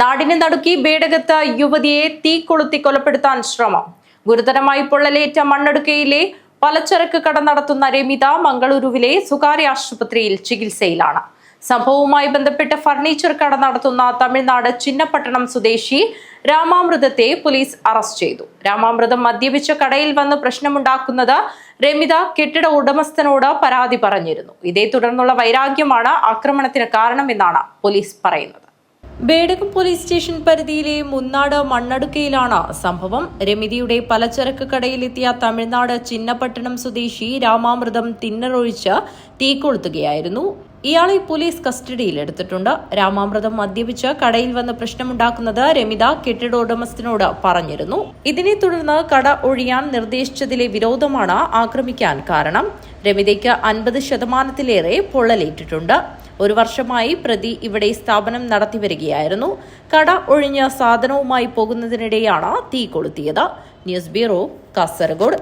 നാടിനെ നടുക്കി ബേടകത്ത് യുവതിയെ തീ കൊളുത്തി കൊലപ്പെടുത്താൻ ശ്രമം. ഗുരുതരമായി പൊള്ളലേറ്റ മണ്ണടുക്കയിലെ പലചരക്ക് കട നടത്തുന്ന രമിത മംഗളൂരുവിലെ സ്വകാര്യ ആശുപത്രിയിൽ ചികിത്സയിലാണ്. സംഭവവുമായി ബന്ധപ്പെട്ട് ഫർണിച്ചർ കട നടത്തുന്ന തമിഴ്നാട് ചിന്നപ്പട്ടണം സ്വദേശി രാമാമൃതത്തെ പോലീസ് അറസ്റ്റ് ചെയ്തു. രാമാമൃതം മദ്യപിച്ച കടയിൽ വന്ന് പ്രശ്നമുണ്ടാക്കുന്നത് രമിത കെട്ടിട ഉടമസ്ഥനോട് പരാതി പറഞ്ഞിരുന്നു. ഇതേ തുടർന്നുള്ള വൈരാഗ്യമാണ് ആക്രമണത്തിന് കാരണമെന്നാണ് പോലീസ് പറയുന്നത്. ബേഡകം പോലീസ് സ്റ്റേഷൻ പരിധിയിലെ മുന്നാട് മണ്ണടുക്കയിലാണ് സംഭവം. രമിതിയുടെ പലചരക്ക് കടയിലെത്തിയ തമിഴ്നാട് ചിന്നപട്ടണം സ്വദേശി രാമാമൃതം തിന്നറൊഴിച്ച് തീ കൊളുത്തുകയായിരുന്നു. ഇയാളെ പോലീസ് കസ്റ്റഡിയിൽ എടുത്തിട്ടുണ്ട്. രാമാമൃതം മദ്യപിച്ച് കടയിൽ വന്ന് പ്രശ്നമുണ്ടാക്കുന്നത് രമിത കെട്ടിട ഉടമസ്ഥനോട് പറഞ്ഞിരുന്നു. ഇതിനെ തുടർന്ന് കട ഒഴിയാൻ നിർദ്ദേശിച്ചതിലെ വിരോധമാണ് ആക്രമിക്കാൻ കാരണം. രമിതയ്ക്ക് അൻപത് ശതമാനത്തിലേറെ പൊള്ളലേറ്റിട്ടുണ്ട്. ഒരു വർഷമായി പ്രതി ഇവിടെ സ്ഥാപനം നടത്തിവരികയായിരുന്നു കട ഒഴിഞ്ഞ സാധനവുമായി പോകുന്നതിനിടെയാണ് തീ കൊളുത്തിയത്. News bureau Kasaragod.